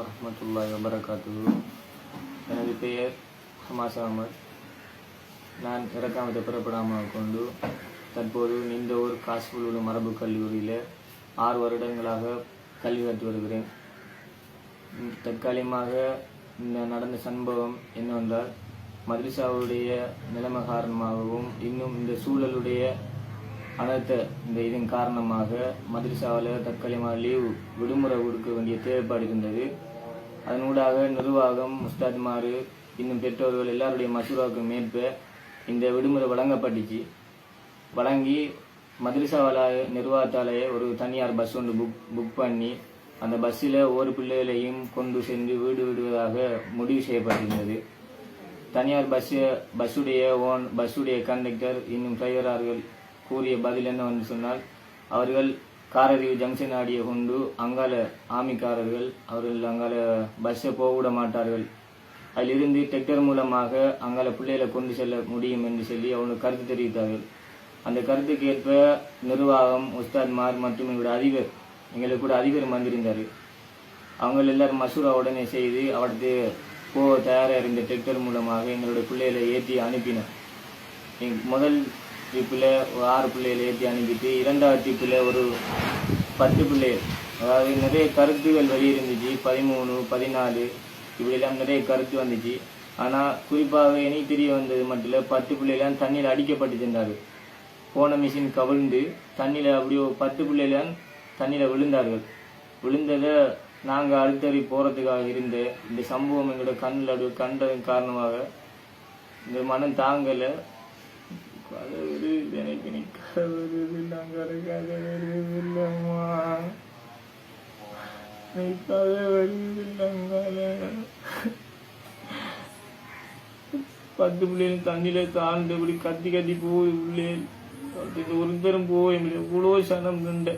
வலைக்கம் வபரகாத்து எனது பெயர் ஹமாஸ் அகமது. நான் இறக்காமத்தை பிறப்படாமல் கொண்டு தற்போது நிந்தவூர் காசிபுல் உள்ள மரபு கல்லூரியில் ஆறு வருடங்களாக கல்வி கற்று வருகிறேன். தற்காலிகமாக இந்த நடந்த சம்பவம் என்னவென்றால் மதுரிசாவுடைய நிலைமை காரணமாகவும் இன்னும் இந்த சூழலுடைய அனர்த்த இந்த இதன் காரணமாக மதுரிசாவில் தற்காலிகமாக லீவு விடுமுறை கொடுக்க வேண்டிய தேவைப்பாடு இருந்தது. அதனூடாக நிர்வாகம் முஸ்தாத்மாரு இன்னும் பெற்றோர்கள் எல்லாருடைய மசூராவுக்கு மேற்ப இந்த விடுமுறை வழங்கப்பட்டுச்சு. வழங்கி மதுரசாவால நிர்வாகத்தாலேயே ஒரு தனியார் பஸ் ஒன்று புக் புக் பண்ணி அந்த பஸ்ஸில் ஒவ்வொரு பிள்ளைகளையும் கொண்டு சென்று வீடு விடுவதாக முடிவு செய்யப்பட்டிருந்தது. தனியார் பஸ்ஸு பஸ்ஸுடைய ஓன் பஸ்ஸுடைய கண்டக்டர் இன்னும் டிரைவரார்கள் கூறிய பதில் என்ன வந்து சொன்னால் அவர்கள் காரறிவு ஜங்ஷன் ஆடிய கொண்டு அங்கால ஆமிக்காரர்கள் அவர்கள் அங்கால பஸ்ஸை போக விட மாட்டார்கள். அதிலிருந்து டெக்டர் மூலமாக அங்கால பிள்ளைகளை கொண்டு செல்ல முடியும் என்று சொல்லி அவங்களுக்கு கருத்து தெரிவித்தார்கள். அந்த கருத்துக்கு ஏற்ப நிர்வாகம் உஸ்தாத்மார் மற்றும் எங்களோட அதிபர் எங்களுக்கு கூட அதிபர் வந்திருந்தார் அவங்க எல்லாரும் மசூரா உடனே செய்து அவரது போக தயாராக இருந்த டெக்டர் மூலமாக எங்களுடைய பிள்ளைகளை ஏற்றி அனுப்பினோம் முதல் ட்ரிப்பில் ஒரு ஆறு பிள்ளைகளை ஏற்றி அனுப்பிட்டு இரண்டாவது ட்ரிப்பில் ஒரு பத்து பிள்ளைகள். அதாவது நிறைய கருத்துகள் வெளியிருந்துச்சு பதிமூணு பதினாலு இப்படிலாம் நிறைய கருத்து வந்துச்சு. ஆனால் குறிப்பாக எனக்கு தெரிய வந்தது மட்டும் இல்லை பத்து பிள்ளைகளாம் தண்ணியில் அடிக்கப்பட்டு சென்றார்கள். போன மிஷின் கவிழ்ந்து தண்ணியில் அப்படியே ஒரு பத்து பிள்ளைகளாம் தண்ணியில் விழுந்தார்கள். விழுந்ததை நாங்கள் அடுத்தறி போகிறதுக்காக இருந்த இந்த சம்பவம் எங்களோட கண்ணில் அப்படி கண்டதன் காரணமாக இந்த மனம் தாங்கலை. எனக்கு நீ நீ பத்து பிள்ளைகள் தண்ணியில தாழ்ந்து இப்படி கத்தி கத்தி போய் உள்ளே. அடுத்து ஒருத்தரும் போய் இவ்வளோ சனம் நின்ற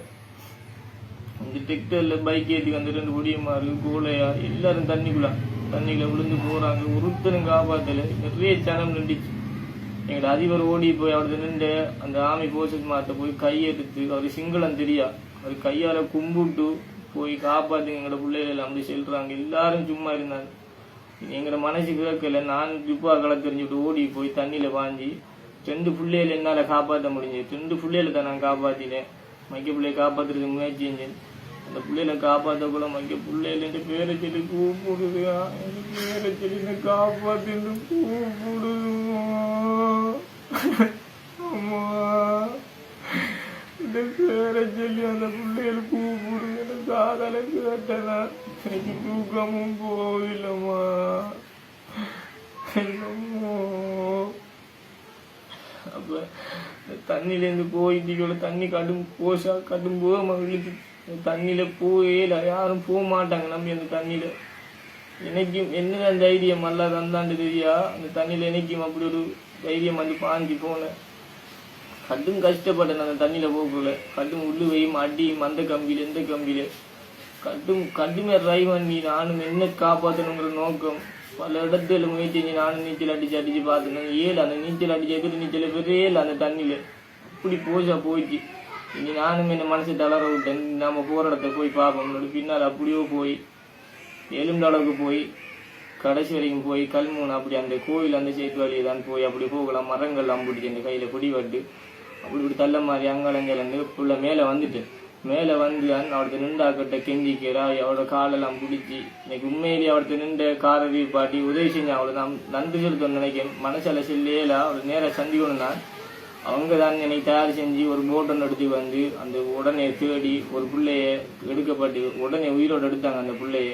இந்த டெக்டர்ல பைக் ஏற்றி வந்து ரெண்டு பொடியமாரு கோலையா எல்லாரும் தண்ணிக்குள்ள தண்ணியில விழுந்து போறாங்க. ஒருத்தரும் காப்பாத்தல. நிறைய சனம் நின்றுச்சு எங்களோட அதிபர் ஓடி போய் அவரது நின்று அந்த ஆமி போசஸ் மாத்த போய் கையெடுத்து அவர் சிங்களம் தெரியா? அவர் கையால கும்பிட்டு போய் காப்பாத்துங்க எங்களோட பிள்ளைகள் அப்படி செல்றாங்க. எல்லாரும் சும்மா இருந்தாங்க. எங்களோட மனசு கேட்கல. நான் துப்பா களை தெரிஞ்சுட்டு ஓடி போய் தண்ணியில பாஞ்சி ரெண்டு பிள்ளைகள் என்னால காப்பாற்ற முடிஞ்சது. ரெண்டு பிள்ளைகளை தான் நான் காப்பாத்தினேன். மைக்க பிள்ளைய காப்பாத்துறதுக்கு முயற்சி செஞ்சேன். அந்த பிள்ளைகளை காப்பாற்றக்குள்ள மைக்க பிள்ளைகள் என் பேரை சொல்லி கூப்பிடுது என் பேரை சொல்லி என்னை கூப்பிடுதுமா அம்மா. இந்த பேரை சொல்லி அந்த பிள்ளைகள் கூப்பிடுங்க எனக்கு காதல கேட்டனா எனக்கு தூக்கமும் போயில்லம்மா என்னமோ அப்ப தண்ணியிலேருந்து போயிட்டு தண்ணி கடும் போஷா கடும் போக இழுத்து தண்ணியில போயில யாரும் போக மாட்டாங்க நம்பி அந்த தண்ணியில். எனக்கும் என்ன தைரியம் அல்ல தந்தாண்டு தெரியா? அந்த தண்ணியில் என்னைக்கும் அப்படி ஒரு தைரியம் வந்து பாஞ்சு போனேன் கடும் கஷ்டப்பட்டேன் அந்த தண்ணியில் போகக்குள்ள. கடும் உள்ளுவையும் அடியும் அந்த கம்பியில் எந்த கம்பியில். கடும் கடுமையா ட்ரை பண்ணி நானும் என்ன காப்பாற்றணுங்கிற நோக்கம். பல இடத்துல முயற்சி செஞ்சு நானும் நீச்சல் அடிச்சு அடிச்சு பார்த்துனேன் ஏழு அந்த நீச்சல் அடித்து எதிர் நீச்சல் பெரிய ஏழு அந்த தண்ணியில். அப்படி போச்சா போயிடுச்சு. இனி நானும் என்ன மனசு தளர விட்டேன். நம்ம போகிற இடத்த போய் பார்ப்போம். பின்னால் அப்படியோ போய் எலும்பு அளவுக்கு போய் கடைசி வரைக்கும் போய் கல்மூன் அப்படி அந்த கோயில் அந்த சேத்து வழியை தான் போய் அப்படி போகலாம். மரங்கள் அம்புடிச்சு அந்த கையில பிடிபட்டு அப்படி இப்படி தள்ள மாதிரி அங்காளங்கிலேருந்து புள்ள மேலே வந்துட்டு மேலே வந்து அவர்த்த நின்றாக்கிட்ட கெஞ்சிக்கிறா அவரோட காலெல்லாம் பிடிச்சி இன்னைக்கு உண்மையிலேயே அவர்த்த நின்ற காரவி பாட்டி உதவி செஞ்சு அவளை நான் நன்றி செலுத்தணும்னு நினைக்கிறேன். மனசால செல்லையில அவளை நேராக சந்திக்கணும்னா அவங்க தான் என்னை தயார் செஞ்சு ஒரு போட்டை எடுத்து வந்து அந்த உடனே தேடி ஒரு பிள்ளைய எடுக்கப்பட்டு உடனே உயிரோடு எடுத்தாங்க அந்த பிள்ளைய.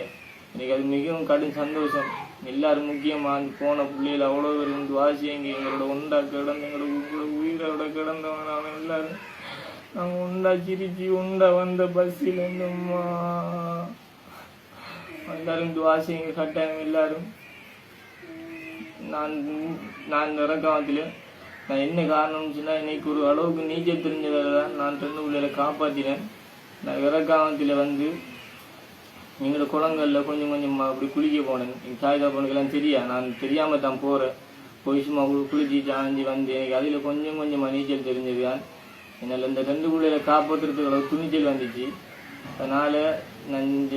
எனக்கு அது மிகவும் கடும் சந்தோஷம். எல்லாரும் முக்கியமா அந்த போன பிள்ளைகள் அவ்வளோ பேர் வந்து வாசியங்க எங்களோட ஒண்டா கிடந்து எங்களோட உங்களோட உயிரோட கிடந்தவங்க நாங்கள் எல்லாரும் நாங்கள் உண்டா சிரிச்சு உண்டா வந்த பஸ்ஸில் இருந்தோம்மா எல்லாரும் துவாசிங்க கட்டாயம் எல்லாரும். நான் நான் இந்த இறக்காமத்தில் நான் என்ன காரணம்னு சொன்னால் இன்னைக்கு ஒரு அளவுக்கு நீச்சல் தெரிஞ்சதால தான் நான் ரெண்டு பிள்ளைகளை காப்பாற்றினேன் நான் இறக்காமத்தில் வந்து எங்களோட குளங்கள்ல கொஞ்சம் கொஞ்சம் அப்படி குளிக்க போனேன். எங்கள் தாய் தப்பனுக்கெல்லாம் தெரியா நான் தெரியாமல் தான் போகிறேன் போய் சும்மா குளிச்சு சாஞ்சி வந்து எனக்கு அதில் கொஞ்சம் கொஞ்சமாக நீச்சல் தெரிஞ்சது. தான் என்னால் இந்த ரெண்டு பிள்ளைகளை காப்பாற்றுறதுக்கு துணிச்சல் வந்துச்சு. அதனால் நான் இந்த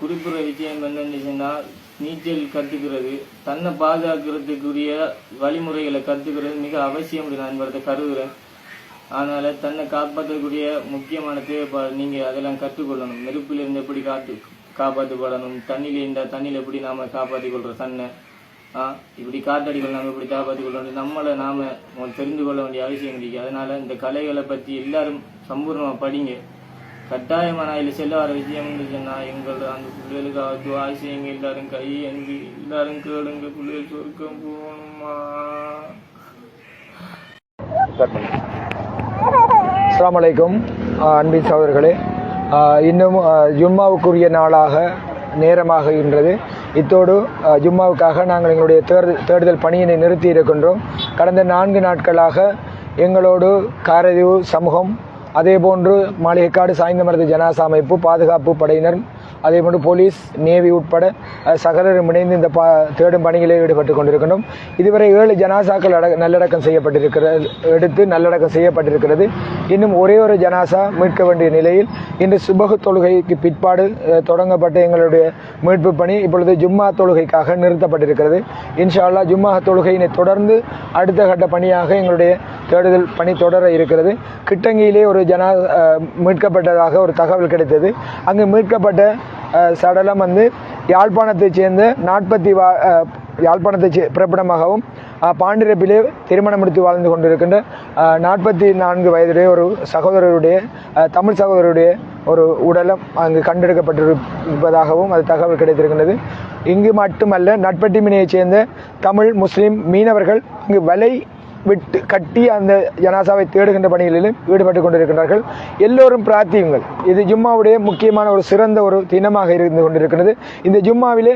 குறிப்பிடுற விஷயம் என்னன்னு சொன்னால் நீச்சல் கற்றுக்கிறது தன்னை பாதுகாக்கிறதுக்குரிய வழிமுறைகளை கற்றுக்கிறது மிக அவசியம் நான் இவரத்தை கருதுகிறேன் அதனால் தன்னை காப்பாற்றக்கூடிய முக்கியமான தேவைப்பாடு நீங்கள் அதெல்லாம் கற்றுக்கொள்ளணும். நெருப்பில் இருந்து எப்படி காத்து காப்பாற்றப்படணும் தண்ணியில் இருந்தால் தண்ணியில் எப்படி நாம் காப்பாற்றி கொள்றோம் தன்னை? ஆ இப்படி காத்தடிகள் நாம் எப்படி காப்பாற்றி கொள்ளணும் நம்மளை நாம் தெரிந்து கொள்ள வேண்டிய அவசியம் கிடைக்கும் அதனால் இந்த கலைகளை பற்றி எல்லாரும் சம்பூர்ணமாக படிங்க. கட்டாயமான நான் செல்ல வர விஷயம் சொன்னால் எங்கள் அந்த பிள்ளைகளுக்கு துவா செய்யுங்க எல்லாரும் கை அன்பு எல்லாரும் கேளுங்க பிள்ளைகள் சொர்க்கம் போகணுமா அஸ்ஸலாமு வலைக்கும் அன்பின் சகோதரர்களே இன்னும் ஜும்மாவுக்குரிய நாளாக நேரமாக இருந்தது இத்தோடு ஜும்மாவுக்காக நாங்கள் எங்களுடைய தேர்தல் தேடுதல் பணியினை நிறுத்தி இருக்கின்றோம். கடந்த நான்கு நாட்களாக எங்களோடு காரதிவு சமூகம் அதேபோன்று மாளிகைக்காடு சாய்ந்தமரது ஜனாசா அமைப்பு பாதுகாப்பு படையினர் அதேபோன்று போலீஸ் நேவி உட்பட சகலரும் இணைந்து இந்த பா தேடும் பணிகளில் ஈடுபட்டு கொண்டிருக்கின்றோம். இதுவரை ஏழு ஜனாசாக்கள் அட நல்லடக்கம் செய்யப்பட்டிருக்கிறது எடுத்து நல்லடக்கம் செய்யப்பட்டிருக்கிறது. இன்னும் ஒரே ஒரு ஜனாசா மீட்க வேண்டிய நிலையில் இன்று சுபகு தொழுகைக்கு பிற்பாடு தொடங்கப்பட்ட எங்களுடைய மீட்பு பணி இப்பொழுது ஜும்மா தொழுகைக்காக நிறுத்தப்பட்டிருக்கிறது. இன்ஷா அல்லாஹ் ஜும்மா தொழுகையினை தொடர்ந்து அடுத்த கட்ட பணியாக எங்களுடைய தேடுதல் பணி தொடர இருக்கிறது. கிட்டங்கியிலே ஒரு ஜனா மீட்கப்பட்டதாக ஒரு தகவல் கிடைத்தது. அங்கு மீட்கப்பட்ட சடலம் வந்து யாழ்ப்பாணத்தைச் சேர்ந்த நாற்பத்தி வா யாழ்ப்பாணத்தை பிறப்பிடமாகவும் பாண்டிரப்பிலே திருமணம் முடித்து வாழ்ந்து கொண்டிருக்கின்ற நாற்பத்தி நான்கு வயதுடைய ஒரு சகோதரருடைய தமிழ் சகோதரருடைய ஒரு உடலம் அங்கு கண்டெடுக்கப்பட்டிருப்பதாகவும் அது தகவல் கிடைத்திருக்கின்றது. இங்கு மட்டுமல்ல நட்பட்டி மீனையைச் சேர்ந்த தமிழ் முஸ்லீம் மீனவர்கள் அங்கு வலை விட்டு கட்டி அந்த ஜனாசாவை தேடுகின்ற பணிகளிலும் ஈடுபட்டு கொண்டிருக்கிறார்கள் எல்லோரும் பிரார்த்தியுங்கள். இது ஜும்மாவுடைய முக்கியமான ஒரு சிறந்த ஒரு தினமாக இருந்து கொண்டிருக்கிறது இந்த ஜும்மாவிலே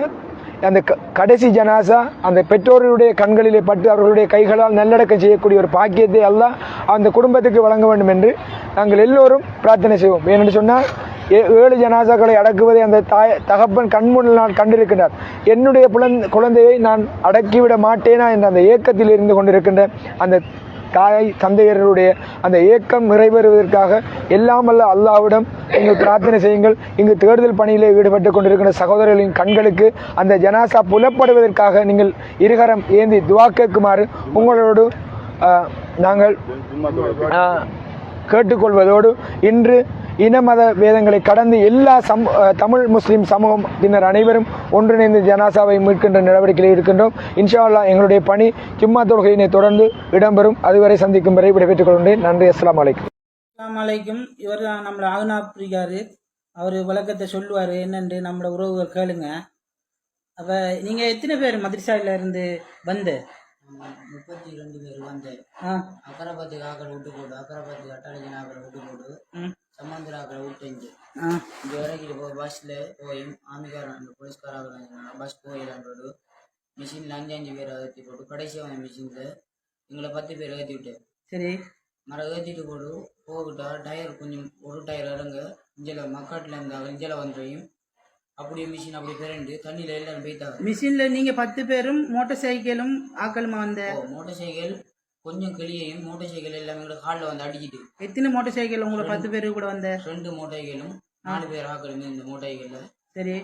அந்த க- கடைசி ஜனாசா அந்த பெற்றோர்களுடைய கண்களிலே பட்டு அவர்களுடைய கைகளால் நல்லடக்கம் செய்யக்கூடிய ஒரு பாக்கியத்தை எல்லாம் அந்த குடும்பத்துக்கு வழங்க வேண்டும் என்று நாங்கள் எல்லோரும் பிரார்த்தனை செய்வோம். ஏனென்று சொன்னால் ஏ- ஏழு ஜனாசாக்களை அடக்குவதை அந்த தாய் தகப்பன் கண்முன்னில் நான் கண்டிருக்கின்றார். என்னுடைய புலன்- குழந்தையை நான் அடக்கிவிட மாட்டேனா என்ற அந்த ஏக்கத்தில் இருந்து கொண்டிருக்கின்ற அந்த தாயை தந்தையர்களுடைய அந்த ஏக்கம் நிறைவேறுவதற்காக எல்லாம் அல்ல அல்லாவிடம் நீங்கள் பிரார்த்தனை செய்யுங்கள். இங்கு தேடுதல் பணியிலே ஈடுபட்டு கொண்டிருக்கிற சகோதரர்களின் கண்களுக்கு அந்த ஜனாசா புலப்படுவதற்காக நீங்கள் இருகரம் ஏந்தி துவா கேட்குமாறு உங்களோடு நாங்கள் கேட்டுக்கொள்வதோடு இன்று இன மத வேதங்களை கடந்து எல்லா சம் தமிழ் முஸ்லிம் சமூகத்தினர் அனைவரும் ஒன்றிணைந்து ஜனாசாவை மீட்கின்ற நடவடிக்கையில் இருக்கின்றோம். இன்ஷா அல்லாஹ் எங்களுடைய பணி ஜும்மா தொழுகையினை தொடர்ந்து இடம்பெறும். அதுவரை சந்திக்கும் வரை விடைபெற்றுக் கொள்கின்றேன். நன்றி. அஸ்ஸலாமு அலைக்கும். அஸ்ஸலாமு அலைக்கும். இவர் தான் நம்மளை ஆகுனாப்பிரிக்காரு அவர் விளக்கத்தை சொல்லுவார். என்னன்னு நம்மளோட உறவுகள் கேளுங்க. அப்போ நீங்கள் எத்தனை பேர் மதுரசாயில இருந்து வந்து? முப்பத்தி ரெண்டு பேர் வந்து. அக்கரபத்தி ஆக்களை விட்டு போடு. அக்கரபத்தி அட்டாளஜன் ஆக்களை விட்டு போடு. ம் சமந்திர ஆக்களை விட்டு இங்கே. ஆ. இங்கே இறக்கிட்டு போ பஸ்ஸில் போய் ஆமிக்காரன் போலீஸ்காராக பஸ் போயிடலான்றோடு மிஷினில் அஞ்சு அஞ்சு பேரை ஏற்றி போட்டு கடைசியாக வந்த மிஷினில் எங்களை பத்து பேர் ஏற்றி சரி. மரம் ஏற்றிட்டு போடு போகிட்டா டயர் கொஞ்சம் ஒரு டயர் இறங்க இஞ்சில் மக்காட்டில் இருந்தாங்க இஞ்சில் வந்துறையும் அப்படியே மிஷின் அப்படி பிறண்டு தண்ணியில் எல்லாரும் போய்த்தாங்க மிஷினில் நீங்கள் பத்து பேரும் மோட்டார் சைக்கிளும் ஆக்களுமா வந்த மோட்டார் சைக்கிள் கொஞ்சம் கிளியையும் மோட்டார் சைக்கிள் எல்லாமே எங்களை ஹாலில் வந்து அடிச்சிட்டு எத்தனை மோட்டார் சைக்கிள் உங்களை பத்து பேர் கூட வந்த? ரெண்டு மூட்டைகளும் நாலு பேர் ஆக்களுமே இந்த மூட்டைகளில் சரி.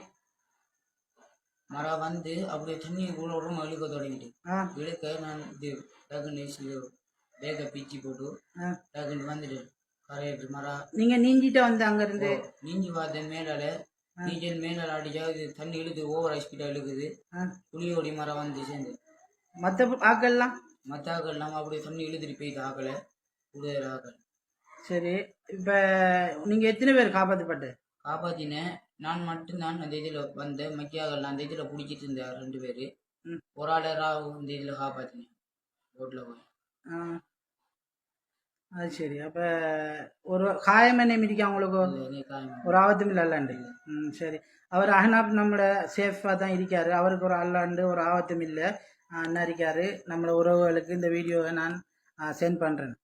மரம் வந்து அப்படியே தண்ணி கூட உடம்பு இழுக்க தொடங்கிட்டு. இழுக்க நான் இது டக்குன்னு பேக்கை பிச்சு போட்டு டக்குன்னு வந்துட்டு கரையிட்டு மரம். நீங்கள் நீஞ்சிட்டு வந்த அங்கேருந்து நீஞ்சி பார்த்தேன் மேலால நீச்சல் மேலால அடிச்சா இது தண்ணி இழுக்குது ஓவர் ஸ்பீடாக இழுக்குது. புளியோடி மரம் வந்து சேர்ந்து. மற்ற ஆக்கள்லாம்? மற்ற ஆக்கள் இல்லாமல் அப்படியே தண்ணி இழுத்துட்டு போயிட்டு ஆக்களை கூடுதல் ஆக்கள் சரி இப்போ நீங்கள் எத்தனை பேர் காப்பாற்றப்பட்டு காப்பாத்தினேன். நான் மட்டும்தான் அந்த இதில் வந்தேன். மக்கியாகல அந்த இதில் பிடிச்சிட்டு இருந்தேன் ரெண்டு பேர். ம். ஒரு ஆளை ராவு இந்த இதில் காப்பாத்தினேன். ரோட்டில் போய். ஆ. அது சரி. அப்போ ஒரு காயம் என்ன மிதிக்க அவங்களுக்கு ஒரு ஆபத்தும் இல்லை அல்லாண்டு? ம் சரி. அவர் அஹ்னாப் நம்மளை சேஃபாக தான் இருக்காரு. அவருக்கு ஒரு அல்லாண்டு ஒரு ஆபத்தும் இல்லை. அண்ணா இருக்காரு நம்மளோட உறவுகளுக்கு இந்த வீடியோவை நான் சென்ட் பண்ணுறேன்